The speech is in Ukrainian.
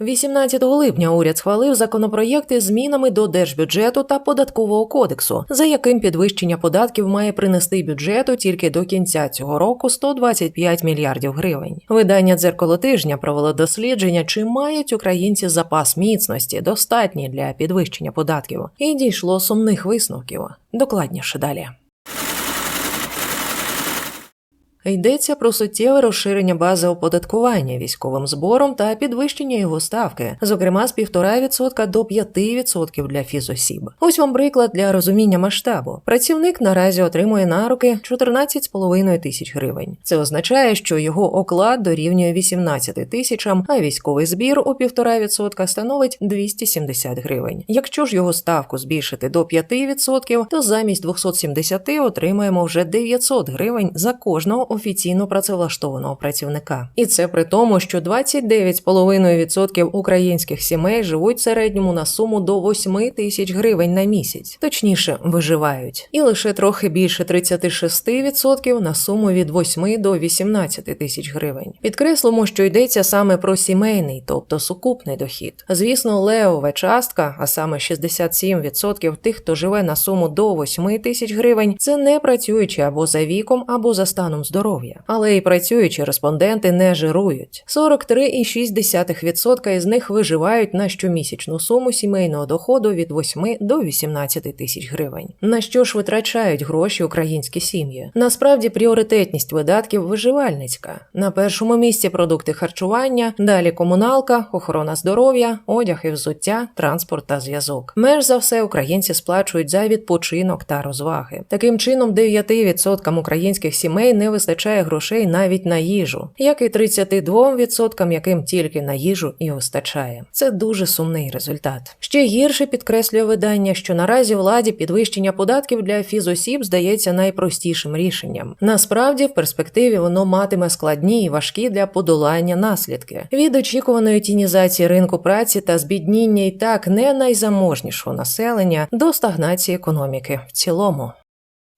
18 липня уряд схвалив законопроєкти змінами до держбюджету та податкового кодексу, за яким підвищення податків має принести бюджету тільки до кінця цього року 125 мільярдів гривень. Видання дзеркало тижня провело дослідження, чи мають українці запас міцності достатній для підвищення податків, і дійшло сумних висновків. Докладніше далі. Йдеться про суттєве розширення бази оподаткування військовим збором та підвищення його ставки, зокрема з 1,5% до 5% для фізосіб. Ось вам приклад для розуміння масштабу. Працівник наразі отримує на руки 14,5 тисяч гривень. Це означає, що його оклад дорівнює 18 тисячам, а військовий збір у 1,5% становить 270 гривень. Якщо ж його ставку збільшити до 5%, то замість 270 отримаємо вже 900 гривень за кожного офіційно працевлаштованого працівника. І це при тому, що 29,5% українських сімей живуть в середньому на суму до 8 тисяч гривень на місяць, точніше виживають, і лише трохи більше 36% на суму від 8 до 18 тисяч гривень. Підкреслимо, що йдеться саме про сімейний, тобто сукупний дохід. Звісно, левова частка, а саме 67% тих, хто живе на суму до 8 тисяч гривень, це не працюючи або за віком, або за станом здоров'я. Але і працюючі респонденти не жирують. 43,6% із них виживають на щомісячну суму сімейного доходу від 8 до 18 тисяч гривень. На що ж витрачають гроші українські сім'ї? Насправді пріоритетність видатків виживальницька. На першому місці продукти харчування, далі комуналка, охорона здоров'я, одяг і взуття, транспорт та зв'язок. Меж за все українці сплачують за відпочинок та розваги. Таким чином, 9% українських сімей не вистачає грошей навіть на їжу, як і 32%, яким тільки на їжу і вистачає. Це дуже сумний результат. Ще гірше підкреслює видання, що наразі владі підвищення податків для фізосіб здається найпростішим рішенням. Насправді, в перспективі воно матиме складні і важкі для подолання наслідки від очікуваної тінізації ринку праці та збідніння і так не найзаможнішого населення до стагнації економіки в цілому.